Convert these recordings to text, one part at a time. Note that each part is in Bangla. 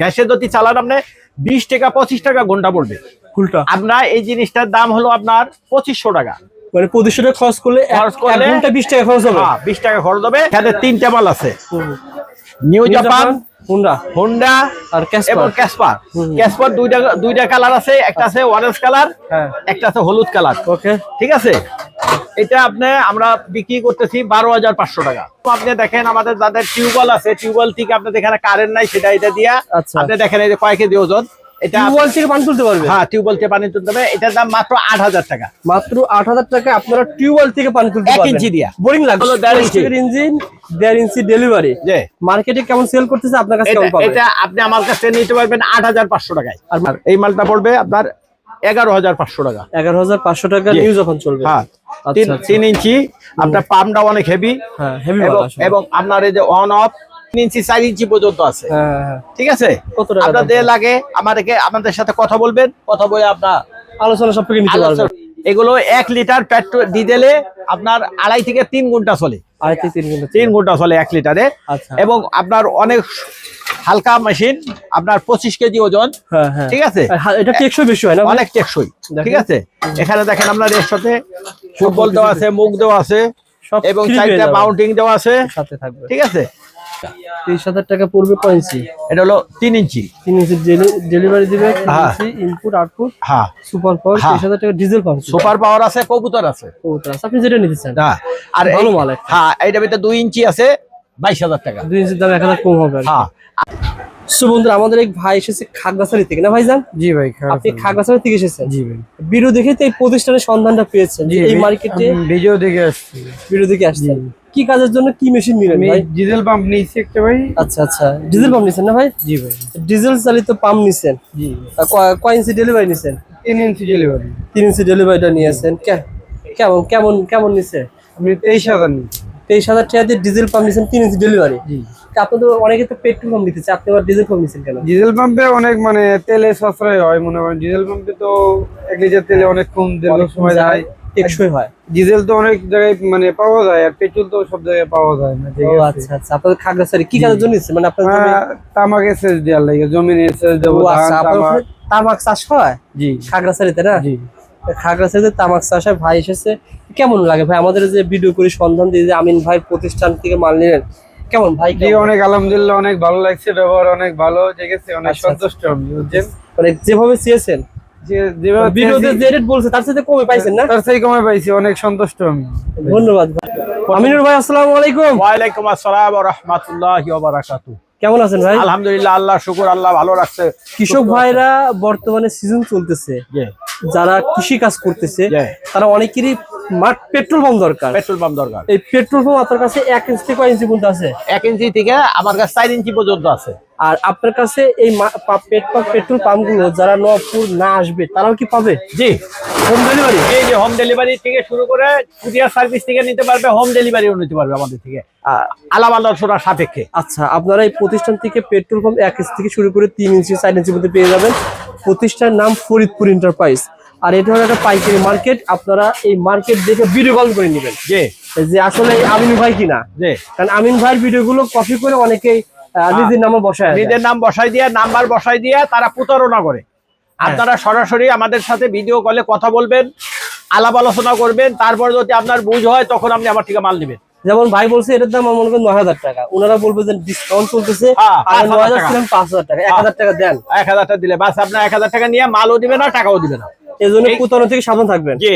গ্যাসে যদি চালান আপনি বিশ টাকা পঁচিশ টাকা ঘণ্টা পড়বে। ফুলটা আপনার এই জিনিসটার দাম হলো আপনার পঁচিশশো টাকা। মানে পঁচিশশো টাকা খরচ করলে ঘণ্টা বিশ টাকা খরচ হবে? হ্যাঁ বিশ টাকা খরচ হবে এখানে তিনটা মাল আছে। নিউ জাপান হুন্ডা হোন্ডা আর ক্যাসপার ক্যাসপার ক্যাসপার দুইটা দুইটা কালার আছে একটা আছে অরেঞ্জ কালার হ্যাঁ। একটা আছে হলুদ কালার ওকে ঠিক আছে? এটা আপনি আমরা বিক্রি করতেছি বারো হাজার পাঁচশো টাকা। তো আপনি দেখেন আমাদের যাদের টিউবওয়েল আছে টিউবওয়েল থেকে আপনাদের এখানে কারেন্ট নাই সেটা এটা দিয়া আচ্ছা। আপনি দেখেন এই যে কয় কেজি ওজন? এটা টিউবওয়েল থেকে পানি তুলতে পারবে? হ্যাঁ টিউবওয়েল থেকে পানি তুলতে এটার দাম মাত্র আট হাজার টাকা। মাত্র আট হাজার টাকা আপনারা টিউবওয়েল থেকে পানি তুলতে এক পারবেন। ইঞ্চি দিয়া। বোরিং লাগবে হলো ইঞ্চি। ইঞ্জিন দেড় ইঞ্চি ডেলিভারি মার্কেটে কেমন সেল করতেছে আপনার কাছে কেমন পাবে এটা আপনি আমার কাছ নিতে পারবেন আট হাজার পাঁচশো টাকায়। আর আর এই মালটা পড়বে আপনার এগারো হাজার পাঁচশো টাকা। এগারো হাজার পাঁচশো টাকা জি। নিউ যখন চলবে। হ্যাঁ আচ্ছা, তিন আচ্ছা। ইঞ্চি। আপনার পাম্পটা অনেক হেভি হ্যাঁ এবং আপনার এই যে অন অফ তিন ইঞ্চি চার ইঞ্চি পর্যন্ত আছে। হ্যাঁ হ্যাঁ। ঠিক আছে? কত আপনার লাগে আমাদেরকে আপনাদের সাথে কথা বলবেন কথা বলে আপনার আলোচনা সব নিতে পারবে এগুলো এক লিটার পেট্রোল ডিজেলে আপনার আড়াই থেকে তিন ঘণ্টা চলে। তিন ঘণ্টা চলে। এক লিটারে। আচ্ছা। এবং আপনার অনেক হালকা মেশিন আপনার পঁচিশ কেজি ওজন। হ্যাঁ ঠিক আছে? এটা টেকসই বেশি হয় না? অনেক টেকসই। ঠিক আছে? এখানে দেখেন আপনার এর সাথে ফুটবল দেওয়া আছে মুখ দেওয়া আছে এবং চারটা মাউন্টিং দেওয়া আছে। সাথে থাকবে। ঠিক আছে? তিরিশ হাজার টাকা পড়বে ইঞ্চি। এটা হলো তিন ইঞ্চি। তিন ইঞ্চি ডেলিভারি দিবে তিন হ্যাঁ। ইঞ্চি ইনপুট আউটপুট হ্যাঁ। সুপার পাওয়ার হ্যাঁ। হাজার টাকা ডিজেল পাম্প সুপার পাওয়ার আছে কবুতর আছে। আপনি যেটা নিতে চান। হ্যাঁ। আর ভালো মাল হ্যাঁ এইটা ভিতরে দুই ইঞ্চি আছে বাইশ হাজার টাকা। দুই ইঞ্চির দাম এক হাজার কম হবে হ্যাঁ। সো বন্ধুরা আমাদের এক ভাই এসেছে খাগড়াছড়ি থেকে না ভাই ভাইজান? জি ভাই আপনি খাগড়াছড়ি থেকে এসেছেন? জি ভাই। ভিডিও দেখে তো এই প্রতিষ্ঠানের সন্ধানটা পেয়েছেন এই মার্কেটে ভিডিও দেখে আসছি। ভিডিও দেখে আসছেন। কি কাজের জন্য কি মেশিন নিলেন ভাই? ডিজেল পাম্প নিয়েছি একটা ভাই। আচ্ছা আচ্ছা। ডিজেল পাম্প নিছেন না ভাই? জি ভাই। ডিজেল চালিত পাম্প নিছেন। জি। কয়- ইঞ্চি ডেলিভারি নিছেন? তিন ইঞ্চি ডেলিভারি তিন ইঞ্চি ডেলিভারিটা নিয়েছেন। কে- কেমন কেমন কেমন নিছে? আমি তেইশ হাজার তেইশ হাজার টাকা দিয়ে ডিজেল পাম্প নিছেন তিন ইঞ্চি ডেলিভারি জি। আপনি তো অনেকে তো পেট্রোল পাম্প নিতেছে আপনি আবার ডিজেল পাম্প নিছেন কেন? ডিজেল পাম্পে অনেক মানে তেলে সাশ্রয় হয় মনে করেন। ডিজেল পাম্পে তো এক লিটার তেলে অনেক কম দীর্ঘ সময় যায়। টেকসই হয়। ডিজেল তো অনেক জায়গায় মানে পাওয়া যায় আর পেট্রোল তো সব জায়গায় পাওয়া যায় না ঠিক আছে। আচ্ছা আচ্ছা। আপনাদের খাগড়াছড়ি কি কাজের জন্য নিচ্ছে মানে জমি- আহ, তামাকে সেচ দেওয়ার লাগে জমিনে সেচ দেবো আচ্ছা তামাক। চাষ হয়? জি। খাগড়াছড়িতে না? জি। খাগড়াছড়িতে তামাক চাষে ভাই এসেছে। কেমন লাগে ভাই? আমাদের যে ভিডিও করে সন্ধান দিয়ে যে আমিন ভাই প্রতিষ্ঠান থেকে মাল নিলেন কেমন ভাই? জি অনেক আলহামদুলিল্লাহ অনেক ভালো লাগছে ব্যবহার অনেক ভালো ঠিক আছে অনেক আচ্ছা, আচ্ছা। সন্তুষ্ট আমি বুঝছেন? মানে যেভাবে চেয়েছেন ভিডিওতে যে রেট বলছে তার সাথে কমে পাইছেন না? তার থেকে কমে পাইছি অনেক সন্তুষ্ট। আমি ধন্যবাদ আমিনুর ভাই আসসালামু আলাইকুম। ওয়ালাইকুম আসসালাম ওয়া রাহমাতুল্লাহি ওয়া বারাকাতুহু কেমন আছেন ভাই? আলহামদুলিল্লাহ আল্লাহ শুকুর আল্লাহ ভালো রাখছে। কৃষক ভাইরা বর্তমানে সিজন চলতেছে। যারা কৃষি কাজ করতেছে তারা অনেকেরই মাঠ পেট্রোল পাম্প দরকার। পেট্রোল পাম্প দরকার। এই পেট্রোল পাম্প আপনার কাছে এক ইঞ্চি থেকে কয় ইঞ্চি পর্যন্ত আছে? এক ইঞ্চি থেকে আমার কাছে চার ইঞ্চি পর্যন্ত আছে। আর আপনার কাছে এই পেট্রোল পাম্পগুলো যারা নবপুর না আসবে তারাও কি পাবে? জি। হোম ডেলিভারি এই যে হোম ডেলিভারি থেকে শুরু করে কুরিয়ার সার্ভিস থেকে নিতে পারবে হোম ডেলিভারিও নিতে পারবে আমাদের থেকে। আলাপ আলোচনার সাপেক্ষে। আচ্ছা আপনারা এই প্রতিষ্ঠান থেকে পেট্রোল পাম্প এক ইঞ্চি থেকে শুরু করে তিন ইঞ্চি চার ইঞ্চি মধ্যে পেয়ে যাবেন। প্রতিষ্ঠানের নাম ফরিদপুর এন্টারপ্রাইজ আর এটা হলো একটা পাইকারি মার্কেট আপনারা এই মার্কেট দেখে ভিডিও কল করে নেবেন। জি। যে আসলে আমিন ভাই কিনা? জি। কারণ আমিন ভাইয়ের ভিডিওগুলো কপি করে অনেকেই নিজের নামে বসায় নিজের নাম বসাই দিয়ে নাম্বার বসাই দিয়ে তারা প্রতারণা করে। আপনারা সরাসরি আমাদের সাথে ভিডিও কলে কথা বলবেন আলাপ আলোচনা করবেন তারপর যদি আপনার বুঝ হয় তখন আপনি আমার থেকে মাল নেবেন। যেমন ভাই বলছে এটার দাম আমার মনে করেন নয় হাজার টাকা। ওনারা বলবে যে ডিসকাউন্ট চলতেছে হ্যাঁ, পাঁচ নয় হাজার টাকা। ছিলেন পাঁচ হাজার টাকা এক হাজার টাকা দেন। এক হাজার টাকা দিলে বাস আপনার এক হাজার টাকা নিয়ে মালও দিবে না টাকাও দিবে না। এই জন্য। প্রতারণা থেকে সাবধান থাকবেন। জি।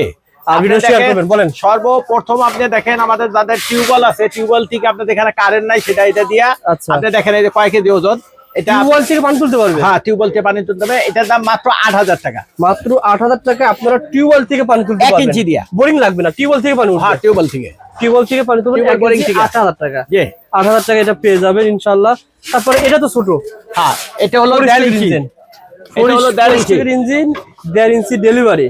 সর্বপ্রথম আপনি দেখেন আমাদের যাদের টিউবওয়েল আছে টিউবওয়েল থেকে আপনাদের এখানে কারেন্ট নাই সেটা এটা দিয়া আচ্ছা। আপনি দেখেন এই যে কয় কেজি ওজন? এটা টিউবওয়েল থেকে পানি তুলতে পারবে? হ্যাঁ টিউবওয়েল থেকে পানি তুলতে হবে। এটার দাম মাত্র আট হাজার টাকা। মাত্র আট হাজার টাকা আপনারা টিউবওয়েল থেকে পানি তুলতে এক পারবেন। ইঞ্চি দিয়া। বোরিং লাগবে না টিউবওয়েল থেকে পানি হ্যাঁ টিউবওয়েল থেকে। টিউবওয়েল থেকে পানি তুলবেন ইঞ্চি টাকা। জি। টাকা এটা পেয়ে যাবেন ইনশাল্লাহ তারপরে এটা তো ছোট। হ্যাঁ এটা হলো ইঞ্চি। এটা হলো দেড় ইঞ্চি। ইঞ্জিন দেড় ইঞ্চি ডেলিভারি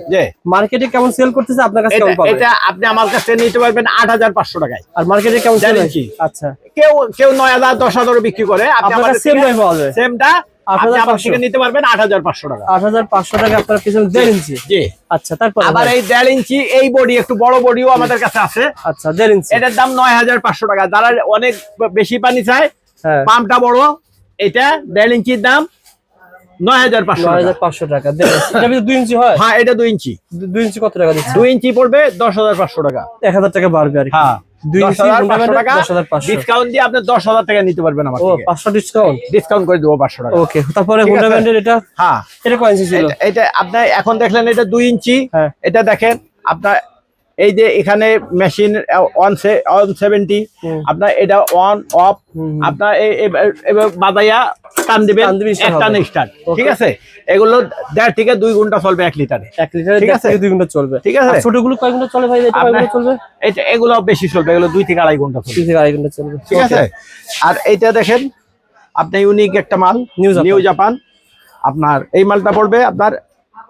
মার্কেটে কেমন সেল করতেছে? আপনার কাছে কেমন পাবে এটা আপনি আমার কাছ থেকে নিতে পারবেন আট হাজার পাঁচশো টাকায়। আর মার্কেটে কেমন সেল আচ্ছা। কেউ কেউ বিক্রি করে। আপনি আপনার কাছে সেম পাওয়া যায়। সেমটা আপনি আমার 8,500 থেকে নিতে পারবেন আট হাজার পাঁচশো টাকা। আট হাজার পাঁচশো টাকা আপনার পিছনে দেড় ইঞ্চি? আচ্ছা তারপর আবার এই দেড় ইঞ্চি এই বডি একটু বড় বডিও আমাদের কাছে আছে। আচ্ছা দেড় ইঞ্চি। এটার দাম নয় হাজার পাঁচশো টাকা। যারা অনেক বেশি পানি চায় হ্যাঁ। পাম্পটা বড় এটা দেড় ইঞ্চির দাম। নয় হাজার পাঁচশো নয় টাকা। এটা দুই ইঞ্চি হয়? হ্যাঁ এটা দুই ইঞ্চি। দুই ইঞ্চি কত টাকা দিচ্ছে? দুই ইঞ্চি পড়বে দশ হাজার পাঁচশো টাকা। এক হাজার টাকা বাড়বে আর হ্যাঁ এখন দেখলেন এটা দুই ইঞ্চি। হ্যাঁ। এটা দেখেন আপনার এই যে এখানে মেশিন ওয়ান ওয়ান সেভেন্টি আপনার এটা অন অফ আপনার বাদাইয়া টান দিবেন টান। স্টার্ট ঠিক আছে? এগুলো দেড় থেকে দুই ঘণ্টা চলবে এক লিটারে এক লিটারে ঠিক আছে। দুই ঘণ্টা চলবে। ঠিক আছে। ছোটগুলো কয় ঘণ্টা চলে ভাই? চলবে? এটা এগুলো বেশি চলবে এগুলো দুই থেকে আড়াই ঘণ্টা চলবে। তিন থেকে আড়াই ঘণ্টা চলবে। ঠিক আছে? আর এইটা দেখেন আপনি ইউনিক একটা মাল নিউ জাপান আপনার এই মালটা পড়বে আপনার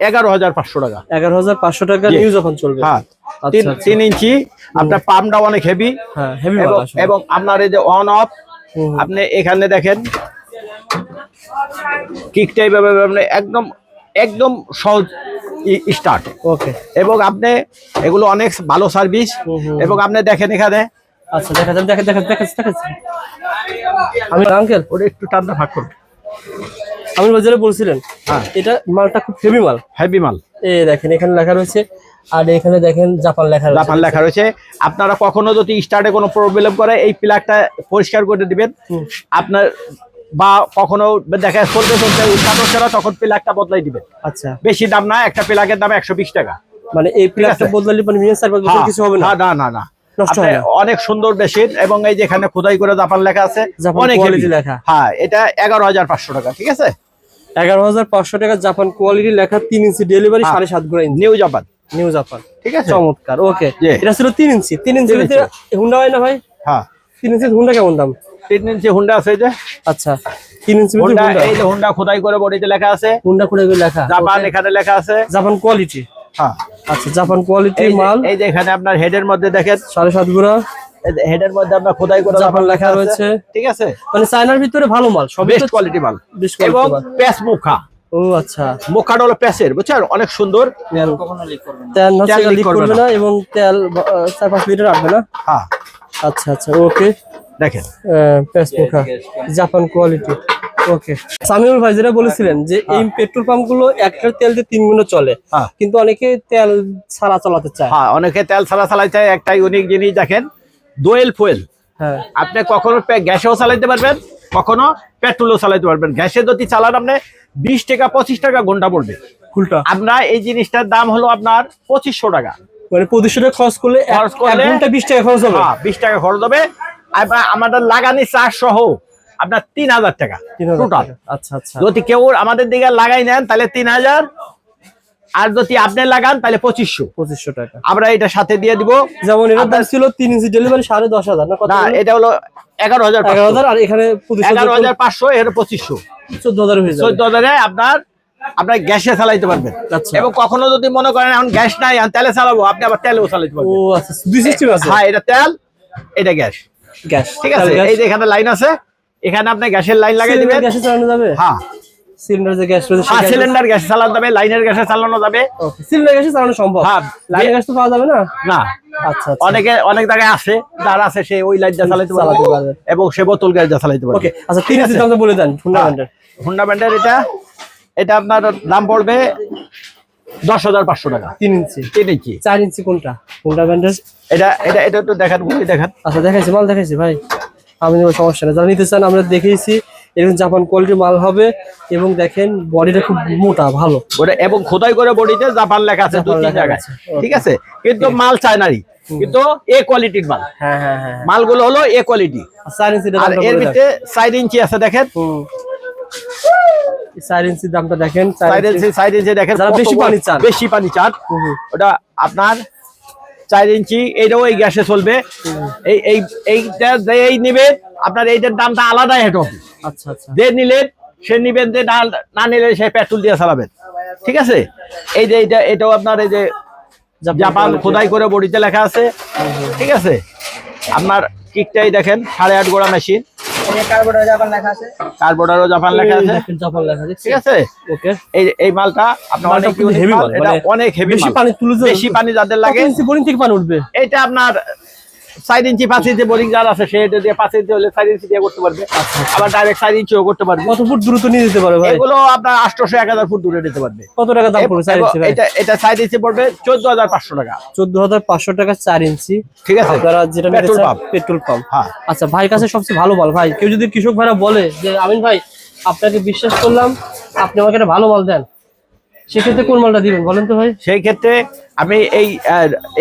এগারো হাজার পাঁচশো টাকা। এগারো হাজার পাঁচশো টাকা জি। নিউ যখন চলবে। হ্যাঁ আচ্ছা, তিন আচ্ছা। ইঞ্চি আপনার পাম্পটা অনেক হেভি হ্যাঁ এবং আপনার এই যে অন অফ। আপনি এখানে দেখেন কিক টাইপ আপনি একদম একদম সহজ স্টার্ট ওকে এবং আপনি এগুলো অনেক ভালো সার্ভিস। এবং আপনি দেখেন এখানে। আচ্ছা দেখা যাবে দেখা দেখা দেখা দেখা আমি আঙ্কেল। ওটা একটু টান্ডা ভাগ করুন। আমি বাজারে বলছিলেন হ্যাঁ। এটা মালটা খুব হেভি মাল। হেভি মাল। এই দেখেন এখানে লেখা রয়েছে আর এখানে দেখেন জাপান লেখা জাপান লেখা রয়েছে। আপনারা কখনো যদি স্টার্টে কোনো প্রবলেম করে এই প্লাগটা পরিষ্কার করে দিবেন। আপনার বা কখনো দেখা চলতে চলতে স্টার্ট হচ্ছে তখন প্লাগটা বদলাই দিবেন। আচ্ছা। বেশি দাম না একটা প্লাগের দাম একশো বিশ টাকা। মানে এই প্লাগটা। বদলালে মানে চার পাঁচ বছর হ্যাঁ, কিছু হবে না? না না না। অনেক সুন্দর মেশিন এবং এই যেখানে খোদাই করে জাপান লেখা আছে অনেক লেখা। হ্যাঁ এটা এগারো হাজার পাঁচশো টাকা ঠিক আছে? এগারো হাজার পাঁচশো টাকা জাপান কোয়ালিটি লেখা তিন ইঞ্চি ডেলিভারি হ্যাঁ। সাড়ে সাত ঘোড়া inch new Japan new Japan ঠিক আছে? চমৎকার ওকে। এটা ছিল তিন ইঞ্চি তিন ইঞ্চি হুন্ডা হয় না ভাই? হ্যাঁ। তিন ইঞ্চি হুন্ডা কেমন দাম? তিন ইঞ্চি হুন্ডা আছে এই যে। আচ্ছা তিন ইঞ্চি হুন্ডা এই যে হুন্ডা খোদাই করে বডিতে লেখা আছে। হুন্ডা করে লেখা জাপান এখানে লেখা আছে। জাপান কোয়ালিটি হ্যাঁ আচ্ছা জাপান কোয়ালিটি মাল। এই যে এখানে আপনার হেডের মধ্যে দেখেন। সাড়ে সাত ঘোড়া হেডের মধ্যে আপনার খোদাই করে জাপান লেখা রয়েছে। ঠিক আছে? মানে চায়নার ভিতরে ভালো মাল সবই বেস্ট কোয়ালিটি মাল। বেস্ট এবং প্যাস মুখা। ও আচ্ছা। মুখাটা হলো প্যাসের বুঝছেন? অনেক সুন্দর। তেল লিক করবে না। এবং তেল চার পাঁচ লিটার রাখবে না? হ্যাঁ। আচ্ছা আচ্ছা ওকে। দেখেন। পেসমুখা জাপান কোয়ালিটি ওকে সামিউল ভাই যেটা বলেছিলেন যে এই পেট্রোল পাম্পগুলো একটা তেল দিয়ে তিন গুণ চলে হ্যাঁ। কিন্তু অনেকে তেল ছাড়া চালাতে চায়। হ্যাঁ অনেকে তেল ছাড়া চালাইতে চায়। একটা ইউনিক জিনিস দেখেন দোয়েল ফুয়েল। হ্যাঁ। আপনি কখনো গ্যাসেও চালাইতে পারবেন কখনো পেট্রোলও চালাইতে পারবেন। গ্যাসে যদি চালান আপনি বিশ টাকা পঁচিশ টাকা ঘণ্টা পড়বে। ফুলটা? আপনার এই জিনিসটার দাম হলো আপনার পঁচিশশো টাকা। মানে পঁচিশশো টাকা খরচ করলে খরচ করলে- বিশ টাকা খরচ হবে। হ্যাঁ বিশ টাকা খরচ হবে। আমাদের লাগানি চার্জ সহ আপনার তিন হাজার টাকা টোটাল আচ্ছা আচ্ছা। যদি কেউ আমাদের দিকে লাগাই নেন তাহলে তিন হাজার। আর যদি আপনি লাগান তাহলে পঁচিশশো। পঁচিশশো টাকা। আমরা এটা সাথে দিয়ে দিব। যেমন এটার দাম ছিল তিন ইঞ্চি ডেলিভারি সাড়ে দশ হাজার না এটা হলো এগারো হাজার এগারো হাজার আর এখানে এগারো হাজার পাঁচশো এর পঁচিশশো। চোদ্দ হাজার হয়ে যাবে চোদ্দ হাজারে আপনার আপনার গ্যাসে চালাইতে পারবেন। আচ্ছা। এবং কখনো যদি মনে করেন এখন গ্যাস নাই এখন তেলে চালাবো আপনি আবার তেলেও চালাইতে ও পারবেন আচ্ছা দুই সিস্টেম আছে। হ্যাঁ এটা তেল এটা গ্যাস। গ্যাস ঠিক আছে? এই যে এখানে লাইন আছে এখানে আপনি গ্যাসের লাইন লাগিয়ে দিবেন। গ্যাসে চালানো যাবে? হ্যাঁ। সিলিন্ডার যে গ্যাস রয়েছে হ্যাঁ সিলিন্ডার গ্যাসে চালানো যাবে লাইনের গ্যাসে চালানো যাবে। ওকে সিলিন্ডার গ্যাসে চালানো সম্ভব? হ্যাঁ। লাইনের গ্যাস তো পাওয়া যাবে না? না। আচ্ছা আচ্ছা। অনেকে অনেক জায়গায় আছে যার আছে সে ওই চালাইতে চালাতে পারবে। এবং সে বোতল গ্যাস পারবে। ওকে আচ্ছা তিন ইঞ্চি দামটা বলে দেন ফুন্ডামেন্টাল হুন্ডা এটা এটা আপনার দাম পড়বে দশ হাজার পাঁচশো টাকা। তিন ইঞ্চি। তিন ইঞ্চি। চার ইঞ্চি কোনটা? ফুন্ডামেন্টাল এটা এটা এটা একটু দেখান দেখান। আচ্ছা দেখাইছি মাল দেখাইছি ভাই। আমি নেব সমস্যা নেই। যারা নিতে চান আমরা দেখিয়েছি এরকম জাপান কোয়ালিটির মাল হবে এবং দেখেন বডিটা খুব মোটা ভালো। ওটা এবং খোদাই করে বডিতে জাপান লেখা আছে দু জাপান তিন জায়গায়। ঠিক আছে? কিন্তু মাল চায়নারি কিন্তু এ কোয়ালিটির মাল। হ্যাঁ হ্যাঁ হ্যাঁ মালগুলো হলো এ কোয়ালিটি ইঞ্চি আর এর ভিতরে সাইড ইঞ্চি আছে দেখেন। চার ইঞ্চির দামটা দেখেন সাইড ইঞ্চি ইঞ্চি সাইড ইঞ্চি দেখেন বেশি পানি চান। বেশি পানি চান। ওটা আপনার চার ইঞ্চি এইটাও এই গ্যাসে চলবে। এই এই এইটা যে এই নিবে আপনার এইটার দামটা আলাদা হেঁট আচ্ছা আচ্ছা। যে নিলেন সে নিবেন যে না না নিলে সে পেট্রোল দিয়ে চালাবেন ঠিক আছে? এই যে এইটা এটাও আপনার এই যে জাপান খোদাই করে বডিতে লেখা আছে। ঠিক আছে? আপনার কিকটাই দেখেন সাড়ে আট গোড়া মেশিন কার্বোর্ডারও জাপান লেখা আছে। এই দেখেন জাপান লেখা দেখছেন? ঠিক আছে? ওকে। এই এই মালটা আপনার অনেক খুব মাল, মাল, এটা মানে অনেক হেভি বেশি পানি তুলে বেশি পানি যাদের লাগে বোরিং থেকে পানি উঠবে? এটা আপনার চার ইঞ্চি পাঁচ ইঞ্চি বোরিং যার আছে সেটা দিয়ে পাঁচ ইঞ্চি হলে চার ইঞ্চি দিয়ে করতে পারবে। আবার ডাইরেক্ট চার ইঞ্চিও করতে পারবে। কত ফুট দ্রুত নিয়ে যেতে পারবে ভাই? এগুলো আপনার আটশোশো এক হাজার ফুট দূরে নিতে পারবে। কত টাকা দাম পড়বে এটা এটা চার ইঞ্চি পড়বে চোদ্দ হাজার পাঁচশো টাকা। চোদ্দ হাজার পাঁচশো টাকা চার ইঞ্চি। ঠিক আছে। আপনারা যেটা পেট্রোল পাম্প। Petrol pump. হ্যাঁ। আচ্ছা ভাই কাছে সবচেয়ে ভালো মাল ভাই। কেউ যদি কৃষক ভাইরা বলে যে আমিন ভাই আপনাকে বিশ্বাস করলাম আপনি আমাকে একটা ভালো মাল দেন। সেক্ষেত্রে কোন মালটা দিবেন বলেন তো ভাই। সেই ক্ষেত্রে আমি এই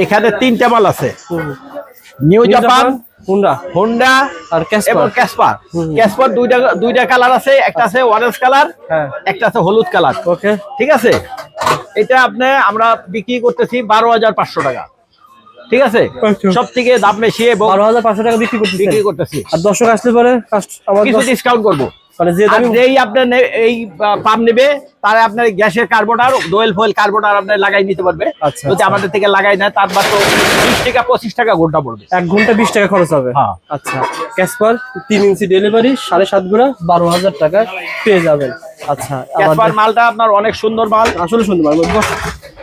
এখানে তিনটা মাল আছে। নিউ জাপান হুন্ডা হুন্ডা আর ক্যাসপার ক্যাসপার ক্যাসপার দুইটা দুইটা কালার আছে একটা আছে অরেঞ্জ কালার হ্যাঁ। একটা আছে হলুদ কালার ওকে ঠিক আছে? এটা আপনি আমরা বিক্রি করতেছি বারো হাজার পাঁচশো টাকা। ঠিক আছে। সব থেকে দাম বেশি বারো হাজার পাঁচশো টাকা বিক্রি করতেছেন। বিক্রি করতেছি। আর দর্শক আসতে পারে কিছু ডিসকাউন্ট করব। মানে যে যেই আপনার এই পাম্প নেবে তারা আপনার গ্যাসের দোয়েল ফয়েল আপনার লাগাই নিতে পারবে। আচ্ছা, যদি আচ্ছা। আমাদের থেকে লাগাই না তার মাত্র বিশ টাকা পঁচিশ টাকা ঘণ্টা পড়বে। এক ঘণ্টা বিশ টাকা খরচ হবে। হ্যাঁ। আচ্ছা ক্যাসপার তিন ইঞ্চি ডেলিভারি সাড়ে সাত বারো হাজার টাকায় পেয়ে যাবেন। আচ্ছা ক্যাসপার মালটা আপনার অনেক সুন্দর মাল। আসলে সুন্দর পারব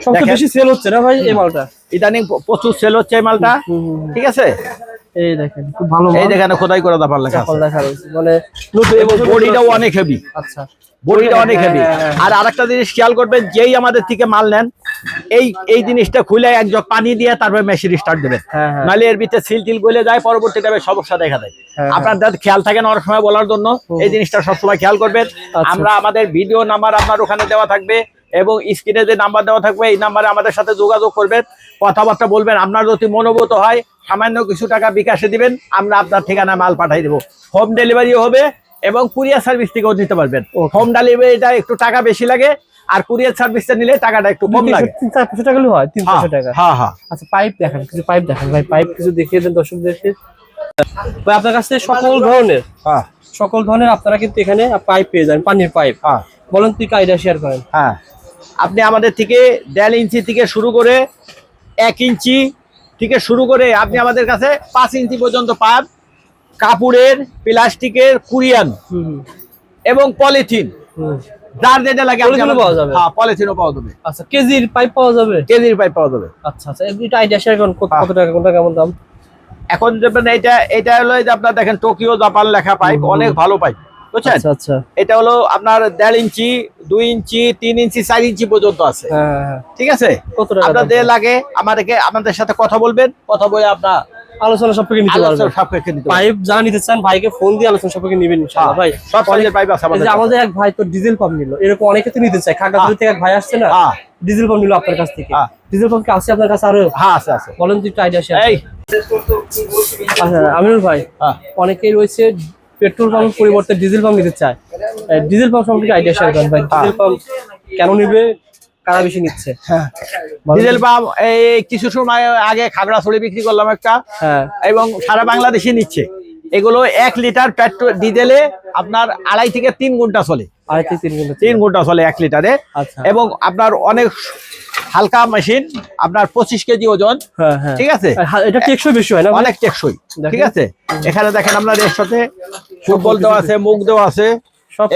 সবচেয়ে বেশি সেল হচ্ছে না ভাই এই মালটা? ইদানিং প্রচুর সেল হচ্ছে এই মালটা। ঠিক আছে? এই দেখেন খুব ভালো এই দেখেন খোদাই করে দাপার লেখা আছে। রয়েছে। বডিটাও অনেক হেভি আচ্ছা। বডিটা অনেক হেভি হ্যাঁ, হ্যাঁ। আর আরেকটা জিনিস খেয়াল করবেন যেই আমাদের থেকে মাল নেন এই এই জিনিসটা খুলে এক জগ পানি দিয়ে তারপরে মেশিন স্টার্ট দেবেন। হ্যাঁ, হ্যাঁ। নাহলে এর ভিতরে সিল টিল গলে যায় পরবর্তী টাইমে সমস্যা দেখা দেয়। হ্যাঁ, আপনার যাতে খেয়াল থাকে না অনেক সময় বলার জন্য এই জিনিসটা সবসময় খেয়াল করবেন। আচ্ছা। আমরা আমাদের ভিডিও নাম্বার আপনার ওখানে দেওয়া থাকবে। এবং স্ক্রিনে যে নাম্বার দেওয়া থাকবে এই নাম্বারে আমাদের সাথে যোগাযোগ করবেন কথাবার্তা বলবেন আপনার যদি মনোভূত হয় সামান্য কিছু টাকা বিকাশে দিবেন আমরা আপনার ঠিকানা মাল পাঠিয়ে দেবো। হোম ডেলিভারিও হবে এবং কুরিয়ার সার্ভিস থেকেও দিতে পারবেন. হোম ডেলিভারিটা একটু টাকা বেশি লাগে আর কুরিয়ার সার্ভিসটা নিলে টাকাটা একটু কম লাগে। তিন চার পাঁচশো টাকা হলে হয় তিন হ্যাঁ চারশো টাকা। হ্যাঁ হ্যাঁ। আচ্ছা পাইপ দেখেন কিছু পাইপ দেখেন ভাই পাইপ কিছু দেখিয়ে দেন দর্শকদেরকে। ভাই আপনার কাছে সকল ধরনের হ্যাঁ। সকল ধরনের আপনারা কিন্তু এখানে পাইপ পেয়ে যান পানির পাইপ হ্যাঁ। বলেন তুই কাইডা শেয়ার করেন? হ্যাঁ। আপনি আমাদের থেকে দেড় ইঞ্চি থেকে শুরু করে এক ইঞ্চি থেকে শুরু করে আপনি আমাদের কাছে পাঁচ ইঞ্চি পর্যন্ত পান। কাপড়ের প্লাস্টিকের কুরিয়ান এবং পলিথিন। যার যেটা লাগে পাওয়া যাবে? হ্যাঁ পলিথিনও পাওয়া যাবে। আচ্ছা কেজির পাইপ পাওয়া যাবে? কেজির পাইপ পাওয়া যাবে। আচ্ছা আচ্ছা এটা আইডিয়া শেয়ার করেন কত হ্যাঁ। কত টাকা কোনটা কেমন দাম? এখন যেমন এটা এটা হলো যে আপনার দেখেন টোকিও জাপান লেখা পাইপ অনেক ভালো পাইপ বুঝছেন? আচ্ছা আচ্ছা। এটা হলো আপনার দেড় ইঞ্চি দুই ইঞ্চি তিন ইঞ্চি চার ইঞ্চি পর্যন্ত আছে। হ্যাঁ হ্যাঁ, হ্যাঁ। ঠিক আছে? আপনাদের লাগে আমাদেরকে আপনাদের সাথে কথা বলবেন কথা বলে আপনার আলোচনা নিতে আলোচনা পারবেন নিতে পাইপ যারা নিতে চান ভাইকে ফোন দিয়ে আলোচনা সম্পর্কে নিবেন ইনশাআল্লাহ। ভাই সব সাইজের পাইপ আছে আমাদের আমাদের এক ভাই তো ডিজেল পাম্প নিল। এরকম অনেকে তো নিতে চায়। খাগড়াছড়ি থেকে এক ভাই আসছে না? ডিজেল পাম্প নিল আপনার কাছ থেকে। ডিজেল পাম্প কি আছে আপনার কাছে আরও? হ্যাঁ আছে আছে। বলেন তুই একটু আইডিয়া শেয়ার এই। আচ্ছা ভাই হ্যাঁ। অনেকেই রয়েছে পেট্রোল পাম্পের পরিবর্তে ডিজেল পাম্প নিতে চায়। ডিজেল পাম্প সম্পর্কে আইডিয়া শেয়ার করেন ভাই। ডিজেল পাম্প কেন নিবে? কারা বেশি নিচ্ছে? বলেন। ডিজেল পাম্প এই কিছু সময় আগে খাগড়াছড়ি বিক্রি করলাম একটা। হ্যাঁ। এবং সারা বাংলাদেশে নিচ্ছে। এগুলো এক লিটার পেট্রোল ডিজেলে আপনার আড়াই থেকে তিন ঘণ্টা চলে। আড়াই থেকে তিন ঘণ্টা তিন ঘণ্টা চলে এক লিটারে। আচ্ছা। এবং আপনার অনেক হালকা মেশিন আপনার পঁচিশ কেজি ওজন হ্যাঁ হ্যাঁ। ঠিক আছে? এটা টেকসই বেশি হয় না? অনেক টেকসই ঠিক আছে? এখানে দেখেন আপনার এর সাথে ফুটবল দেওয়া আছে মুখ দেওয়া আছে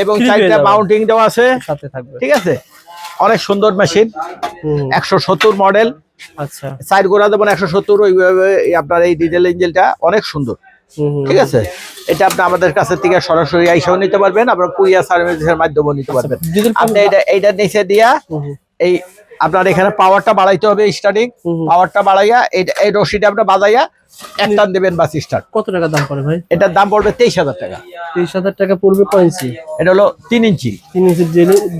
এবং চারটা মাউন্টিং দেওয়া আছে সাথে থাকবে। ঠিক আছে? অনেক সুন্দর মেশিন একশো সত্তর মডেল আচ্ছা। সাইড গোড়া দেবেন একশো সত্তর ওইভাবে আপনার এই ডিজেল ইঞ্জিনটা অনেক সুন্দর। ঠিক আছে? এটা আপনি আমাদের কাছে থেকে সরাসরি আইসাও নিতে পারবেন আপনার কুরিয়ার সার্ভিসের মাধ্যমেও নিতে পারবেন। আপনি এটা এইটা নিচে দিয়া এই আপনার এখানে পাওয়ারটা বাড়াইতে হবে স্টার্টিং। পাওয়ারটা বাড়াইয়া এই রশিটা আপনি বাজাইয়া এক টান দেবেন বাস স্টার্ট কত টাকা দাম পড়ে ভাই? এটার দাম পড়বে তেইশ হাজার টাকা। তেইশ হাজার টাকা পড়বে পয়েন্সি এটা হলো তিন ইঞ্চি তিন ইঞ্চি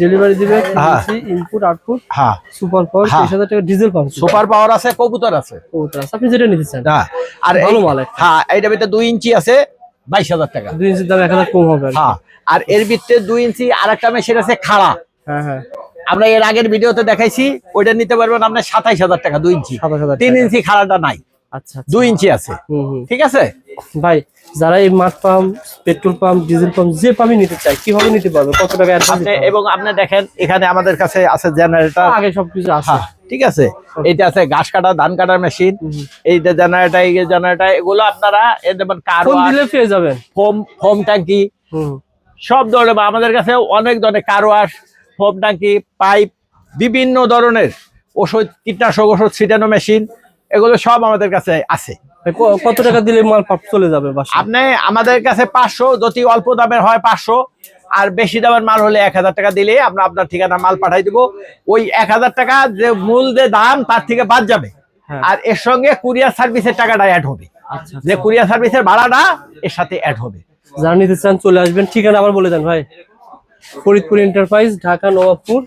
ডেলিভারি দিবে হ্যাঁ। ইঞ্চি ইনপুট আউটপুট হ্যাঁ। সুপার পাওয়ার হ্যাঁ। তেইশ হাজার টাকা ডিজেল পাম্প সুপার পাওয়ার আছে কবুতর আছে। ওটা আছে। আপনি যেটা নিতে চান। হ্যাঁ। আর ভালো মাল। হ্যাঁ এইটার ভিতরে দুই ইঞ্চি আছে বাইশ হাজার টাকা। দুই ইঞ্চির দাম এক হাজার কম হবে হ্যাঁ। আর এর ভিতরে দুই ইঞ্চি আর একটা মেশিন আছে খাড়া। হ্যাঁ হ্যাঁ। আমরা এর আগের ভিডিওতে দেখাইছি ওইটা নিতে পারবেন আপনার সাতাইশ হাজার টাকা দুই ইঞ্চি। তিন ইঞ্চি খাড়াটা নাই। আচ্ছা আচ্ছা। দুই ইঞ্চি আছে। ঠিক আছে? ভাই যারা এই মাঠ pump petrol pump diesel pump যে পাম্পই নিতে চায় কীভাবে নিতে পারবে? কত টাকা এবং আপনি দেখেন এখানে আমাদের কাছে আছে জেনারেটর আগে সবকিছু আছে। হ্যাঁ ঠিক আছে? এইটা আছে ঘাস কাটা ধান কাটার মেশিন। এইটা জেনারেটর এই জেনারেটর এগুলো আপনারা এ যেমন কার দিলে পেয়ে যাবেন। ফোম ফোম ট্যাঙ্কি সব ধরনের আমাদের কাছে অনেক ধরনের কার ওয়াশ ফোম ট্যাঙ্কি পাইপ বিভিন্ন ধরনের ওষুধ কীটনাশক ওষুধ ছিটানো মেশিন এগুলো সব আমাদের কাছে আছে। কত টাকা দিলে মাল পাপ চলে যাবে আপনি আমাদের কাছে পাঁচশো যদি অল্প দামের হয় পাঁচশো আর বেশি দামের মাল হলে এক হাজার টাকা দিলে আমরা আপনার ঠিকানা মাল পাঠাই দিব। ওই এক হাজার টাকা যে মূল যে দাম তার থেকে বাদ যাবে। হ্যাঁ। আর এর সঙ্গে কুরিয়ার সার্ভিসের টাকাটা অ্যাড হবে। আচ্ছা যে কুরিয়ার সার্ভিসের ভাড়াটা এর সাথে অ্যাড হবে। যারা নিতে চান চলে আসবেন। ঠিকানা আবার বলে দেন ভাই। Faridpur enterprise Dhaka Nawabpur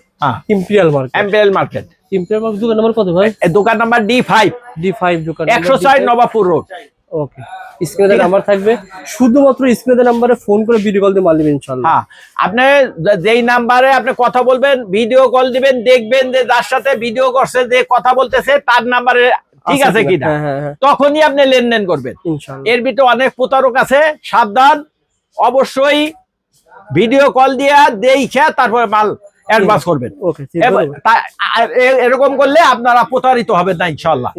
imperial market market imperial market দোকান নাম্বার কত ভাই? দোকান number D five D five দোকান একশো ছয় নবাবপুর রোড। ওকে স্ক্রিনে নাম্বার থাকবে। শুধুমাত্র স্ক্রিনে নাম্বারে ফোন করে ভিডিও কল দিয়ে মাল হ্যাঁ। আপনি যেই নাম্বারে আপনি কথা বলবেন ভিডিও কল দিবেন দেখবেন যে যার সাথে ভিডিও করছে যে কথা বলতেছে তার নাম্বারে ঠিক আছে কিনা? হ্যাঁ হ্যাঁ তখনই আপনি লেনদেন করবেন। এর ভিতরে অনেক প্রতারক আছে। সাবধান। অবশ্যই ভিডিও কল দিয়া দেখে তারপরে মাল অ্যাডভান্স করবেন। এরকম করলে আপনারা প্রতারিত হবেন না ইনশাল্লাহ